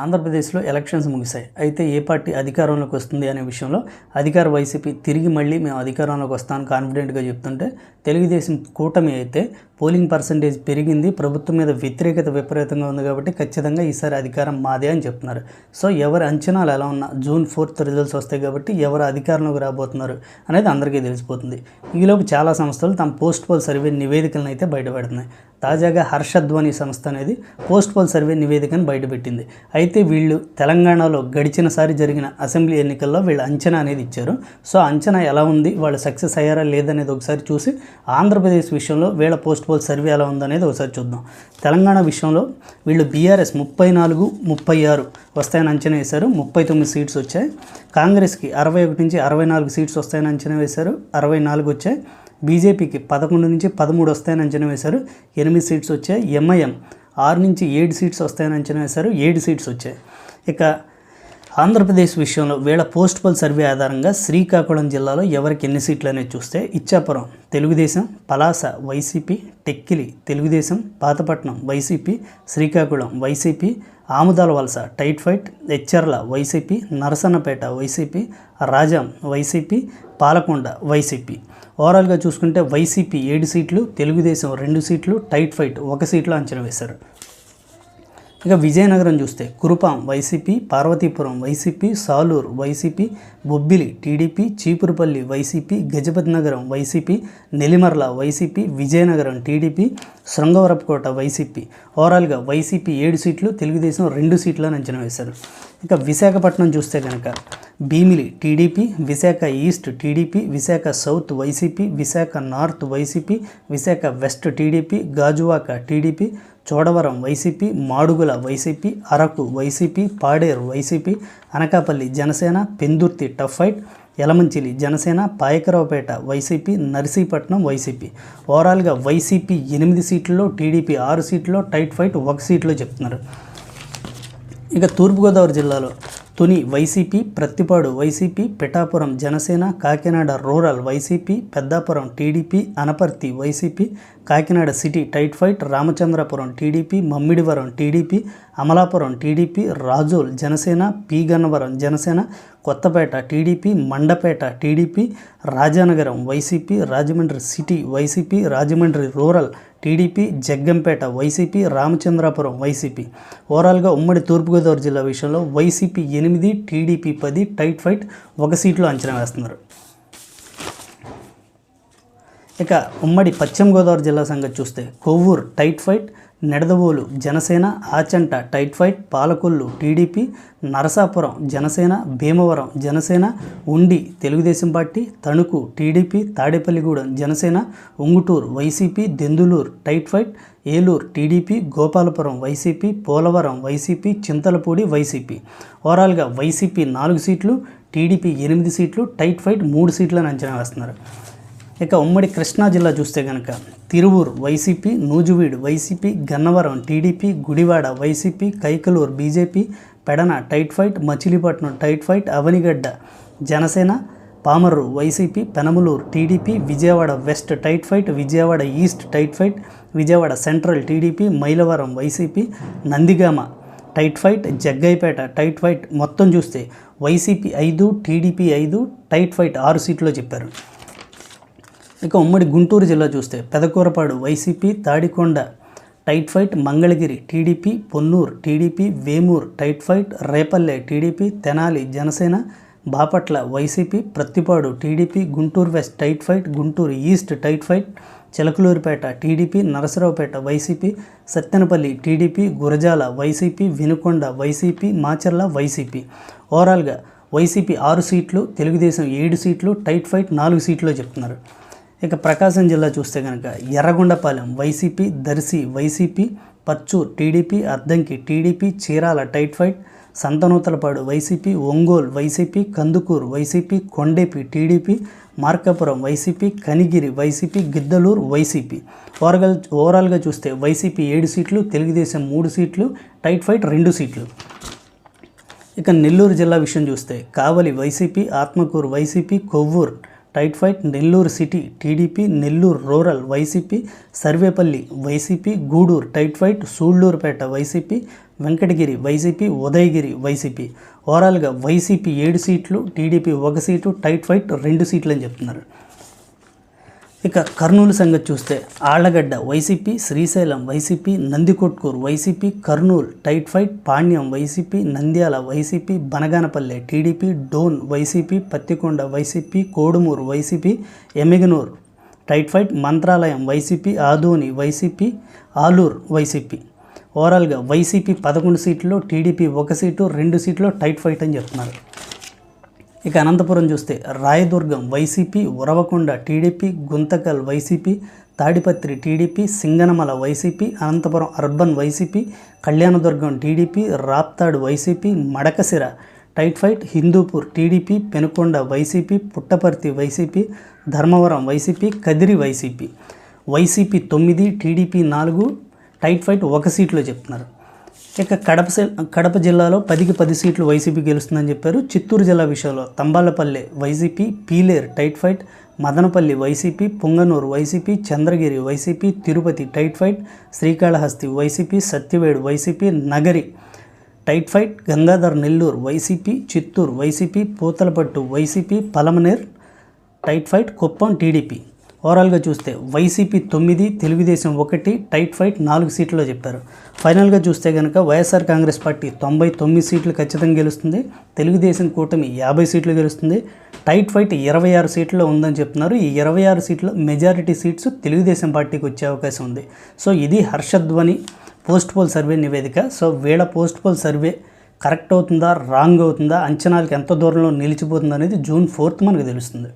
ఆంధ్రప్రదేశ్లో ఎలక్షన్స్ ముగిశాయి. అయితే ఏ పార్టీ అధికారంలోకి వస్తుంది అనే విషయంలో అధికార వైసీపీ తిరిగి మళ్ళీ మేము అధికారంలోకి వస్తాను కాన్ఫిడెంట్గా చెప్తుంటే తెలుగుదేశం కూటమి అయితే పోలింగ్ పర్సంటేజ్ పెరిగింది. ప్రభుత్వం మీద వ్యతిరేకత విపరీతంగా ఉంది కాబట్టి ఖచ్చితంగా ఈసారి అధికారం మాదే అని చెప్తున్నారు. సో ఎవరి అంచనాలు ఎలా ఉన్నా జూన్ ఫోర్త్ రిజల్ట్స్ వస్తాయి కాబట్టి ఎవరు అధికారంలోకి రాబోతున్నారు అనేది అందరికీ తెలిసిపోతుంది. ఈలోపు చాలా సంస్థలు తమ పోస్ట్ పోల్ సర్వే నివేదికలను అయితే బయటపెడుతున్నాయి. తాజాగా హర్షధ్వని సంస్థ అనేది పోస్ట్ పోల్ సర్వే నివేదికను బయటపెట్టింది. అయితే వీళ్ళు తెలంగాణలో గడిచినసారి జరిగిన అసెంబ్లీ ఎన్నికల్లో వీళ్ళు అంచనా అనేది ఇచ్చారు. సో అంచనా ఎలా ఉంది? వాళ్ళు సక్సెస్ అయ్యారా? లేదనేది ఒకసారి చూసి ఆంధ్రప్రదేశ్ విషయంలో వీళ్ళ పోస్ట్ పోల్ సర్వే ఎలా ఉందనేది ఒకసారి చూద్దాం. తెలంగాణ విషయంలో వీళ్ళు బీఆర్ఎస్ ముప్పై నాలుగు ముప్పై ఆరు వస్తాయని అంచనా వేశారు. ముప్పై తొమ్మిది సీట్స్ వచ్చాయి. కాంగ్రెస్కి అరవై ఒకటి నుంచి అరవై నాలుగు సీట్స్ వస్తాయని అంచనా వేశారు. అరవై నాలుగు వచ్చాయి. బీజేపీకి పదకొండు నుంచి పదమూడు వస్తాయని అంచనా వేశారు. ఎనిమిది సీట్స్ వచ్చాయి. ఎంఐఎం ఆరు నుంచి ఏడు సీట్స్ వస్తాయని అంచనా వేశారు. ఏడు సీట్స్ వచ్చాయి. ఇక ఆంధ్రప్రదేశ్ విషయంలో వీళ్ళ పోస్ట్ పోల్ సర్వే ఆధారంగా శ్రీకాకుళం జిల్లాలో ఎవరికి ఎన్ని సీట్లు అనేది చూస్తే Ichchapuram Telugu Desam Palasa YCP Tekkali Telugu Desam Pathapatnam YCP Srikakulam YCP Amudalavalasa tight fight Etcherla YCP Narasannapeta YCP Rajam YCP Palakonda YCP. ఓవరాల్గా చూసుకుంటే వైసీపీ ఏడు సీట్లు తెలుగుదేశం రెండు సీట్లు టైట్ ఫైట్ ఒక సీట్లో అంచనా వేశారు. ఇక విజయనగరం చూస్తే Kurupam YCP Parvathipuram YCP Saluru YCP Bobbili TDP Cheepurupalli YCP Gajapathinagaram YCP Nellimarla YCP Vizianagaram TDP Srungavarapukota YCP. ఓవరాల్గా వైసీపీ ఏడు సీట్లు తెలుగుదేశం రెండు సీట్లను అంచనా వేశారు. ఇక విశాఖపట్నం చూస్తే కనుక Bheemili TDP Visakha East TDP Visakha South YCP Visakha North YCP Visakha West TDP Gajuwaka TDP Chodavaram YCP Madugula YCP Araku YCP Paderu YCP Anakapalli Janasena Pendurthi tough fight Yelamanchili Janasena Payakaraopeta YCP Narsipatnam YCP. ఓవరాల్గా YCP ఎనిమిది సీట్లలో TDP ఆరు సీట్లలో tight fight ఒక సీట్లో చెప్తున్నారు. ఇక తూర్పుగోదావరి జిల్లాలో Tuni YCP Prathipadu YCP Pithapuram Janasena Kakinada Rural YCP Peddapuram TDP Anaparthi YCP Kakinada City tight fight Ramachandrapuram TDP Mummidivaram TDP Amalapuram TDP Razole Janasena P Gannavaram Janasena Kothapeta TDP Mandapeta TDP Rajanagaram YCP Rajahmundry City YCP Rajahmundry Rural TDP Jaggampeta YCP Ramachandrapuram YCP. ఓవరాల్గా ఉమ్మడి తూర్పుగోదావరి జిల్లా విషయంలో YCP ఎనిమిది TDP పది tight fight ఒక సీట్లో అంచనా వేస్తున్నారు. ఇక ఉమ్మడి పశ్చిమ గోదావరి జిల్లా సంగతి చూస్తే Kovvur tight fight Nidadavole Janasena Achanta tight fight Palakollu TDP Narasapuram Janasena Bhimavaram Janasena Undi Telugu Desam party Tanuku TDP Tadepalligudem Janasena Unguturu YCP Denduluru tight fight Eluru TDP Gopalapuram YCP Polavaram YCP Chintalapudi YCP. ఓవరాల్గా YCP నాలుగు సీట్లు TDP ఎనిమిది సీట్లు tight fight మూడు సీట్లను అంచనా వేస్తున్నారు. ఇక ఉమ్మడి కృష్ణా జిల్లా చూస్తే కనుక Tiruvuru YCP Nuzvid YCP Gannavaram TDP Gudivada YCP Kaikaluru BJP Pedana tight fight Machilipatnam tight fight Avanigadda Janasena Pamarru YCP Penamaluru TDP Vijayawada West tight fight Vijayawada East tight fight Vijayawada Central TDP Mylavaram YCP Nandigama tight fight Jaggayyapeta tight fight మొత్తం చూస్తే YCP ఐదు TDP ఐదు tight fight ఆరు సీట్లో చెప్పారు. ఇక ఉమ్మడి గుంటూరు జిల్లా చూస్తే Pedakurapadu YCP Tadikonda tight fight Mangalagiri TDP Ponnur TDP Vemuru tight fight Repalle TDP Tenali Janasena Bapatla YCP Prathipadu TDP Guntur West tight fight Guntur East tight fight Chilakaluripet TDP Narasaraopet YCP Sattenapalli TDP Gurazala YCP Vinukonda YCP Macherla YCP. ఓవరాల్గా YCP ఆరు సీట్లు తెలుగుదేశం ఏడు సీట్లు tight fight నాలుగు సీట్లు చెప్తున్నారు. ఇక ప్రకాశం జిల్లా చూస్తే కనుక Yerragondapalem YCP Darsi YCP Parchur TDP Addanki TDP Chirala tight fight Santhanuthalapadu YCP Ongole YCP Kandukur YCP Kondapi TDP Markapuram YCP Kanigiri YCP Giddalur YCP. Overall ఓవరాల్గా చూస్తే వైసీపీ ఏడు సీట్లు తెలుగుదేశం మూడు సీట్లు టైట్ ఫైట్ రెండు సీట్లు. ఇక నెల్లూరు జిల్లా విషయం చూస్తే Kavali YCP Atmakur YCP Kovur tight fight Nellore City TDP Nellore Rural YCP Sarvepalli YCP Gudur tight fight Sullurpeta YCP Venkatagiri YCP Udayagiri YCP. ఓవరాల్గా వైసీపీ ఏడు సీట్లు టీడీపీ ఒక సీటు టైట్ ఫైట్ రెండు సీట్లు అని చెప్తున్నారు. ఇక కర్నూలు సంగతి చూస్తే Allagadda YCP Srisailam YCP Nandikotkur YCP Kurnool tight fight Panyam YCP Nandyal YCP Banaganapalle TDP Dhone YCP Pattikonda YCP Kodumur YCP Yemmiganur. Tight fight Mantralayam YCP Adoni YCP Alur YCP. ఓవరాల్గా YCP పదకొండు సీట్లు TDP ఒక seat రెండు సీట్లు tight fight అని చెప్తున్నారు. ఇక అనంతపురం చూస్తే Rayadurgam YCP Uravakonda TDP Guntakal YCP Tadipatri TDP Singanamala YCP Anantapur Urban YCP Kalyandurgam TDP Raptadu YCP Madakasira tight fight Hindupur TDP Penukonda YCP Puttaparthi YCP Dharmavaram YCP Kadiri YCP. YCP తొమ్మిది TDP నాలుగు tight fight ఒక సీట్లో చెప్తున్నారు. ఇక కడప కడప జిల్లాలో పదికి పది సీట్లు వైసీపీ గెలుస్తుందని చెప్పారు. చిత్తూరు జిల్లా విషయంలో Thamballapalle YCP Pileru tight fight Madanapalle YCP Punganur YCP Chandragiri YCP Tirupati tight fight Srikalahasti YCP Satyavedu YCP Nagari tight fight Gangadhara Nellore YCP Chittoor YCP Puthalapattu YCP Palamaner tight fight Kuppam TDP. ఓవరాల్గా చూస్తే YCP తొమ్మిది తెలుగుదేశం ఒకటి tight fight నాలుగు సీట్లలో చెప్పారు ఫైనల్గా చూస్తే కనుక వైఎస్ఆర్ కాంగ్రెస్ పార్టీ తొంభై తొమ్మిది సీట్లు ఖచ్చితంగా గెలుస్తుంది. తెలుగుదేశం కూటమి యాభై సీట్లు గెలుస్తుంది. టైట్ ఫైట్ ఇరవై ఆరు సీట్లో ఉందని చెప్తున్నారు. ఈ ఇరవై ఆరు సీట్లో మెజారిటీ సీట్స్ తెలుగుదేశం పార్టీకి వచ్చే అవకాశం ఉంది. సో ఇది హర్షధ్వని పోస్ట్ పోల్ సర్వే నివేదిక. సో వీళ్ళ పోస్ట్ పోల్ సర్వే కరెక్ట్ అవుతుందా రాంగ్ అవుతుందా అంచనాలకు ఎంత దూరంలో నిలిచిపోతుందా అనేది జూన్ ఫోర్త్ మనకు తెలుస్తుంది.